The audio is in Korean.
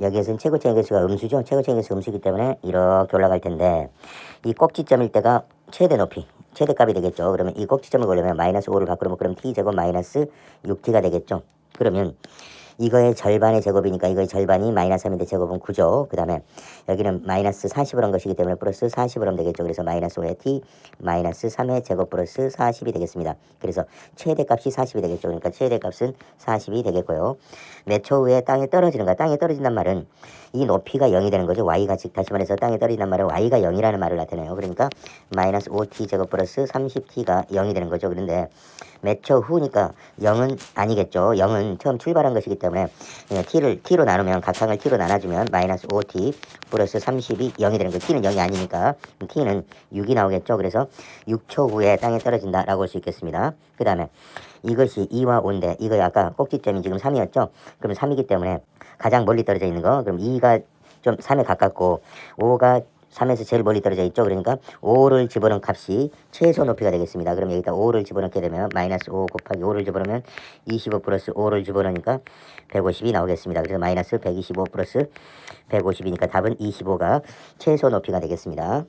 여기에서는 최고점의 개수가 음수죠. 최고점의 개수가 음수이기 때문에 이렇게 올라갈 텐데 이 꼭지점일 때가 최대 높이, 최대값이 되겠죠. 그러면 이 꼭지점을 보려면 마이너스 5를 바꾸면 그럼 t제곱 마이너스 6t가 되겠죠. 그러면 이거의 절반의 제곱이니까 이거의 절반이 마이너스 3인데 제곱은 9죠. 그 다음에 여기는 마이너스 40을 한 것이기 때문에 플러스 40을 하면 되겠죠. 그래서 마이너스 5의 t 마이너스 3의 제곱 플러스 40이 되겠습니다. 그래서 최대값이 40이 되겠죠. 그러니까 최대값은 40이 되겠고요. 몇 초 후에 땅에 떨어지는 가 땅에 떨어진단 말은 이 높이가 0이 되는 거죠. y가 즉 다시 말해서 땅에 떨어진단 말은 y가 0이라는 말을 나타내요. 그러니까 마이너스 5t 제곱 플러스 30t가 0이 되는 거죠. 그런데 몇 초 후니까 0은 아니겠죠. 0은 처음 출발한 것이기 때문에 예, t를 t로 나누면 각항을 t로 나눠주면 마이너스 5t 플러스 30이 0이 되는 거예요. t는 0이 아니니까 t는 6이 나오겠죠. 그래서 6초 후에 땅에 떨어진다라고 할 수 있겠습니다. 그 다음에 이것이 2와 5인데 이거 아까 꼭지점이 지금 3이었죠. 그럼 3이기 때문에 가장 멀리 떨어져 있는 거 그럼 2가 좀 3에 가깝고 5가 3에서 제일 멀리 떨어져 있죠. 그러니까 5를 집어넣은 값이 최소 높이가 되겠습니다. 그럼 여기다 5를 집어넣게 되면 마이너스 5 곱하기 5를 집어넣으면 25 플러스 5를 집어넣으니까 150이 나오겠습니다. 그래서 마이너스 125 플러스 150이니까 답은 25가 최소 높이가 되겠습니다.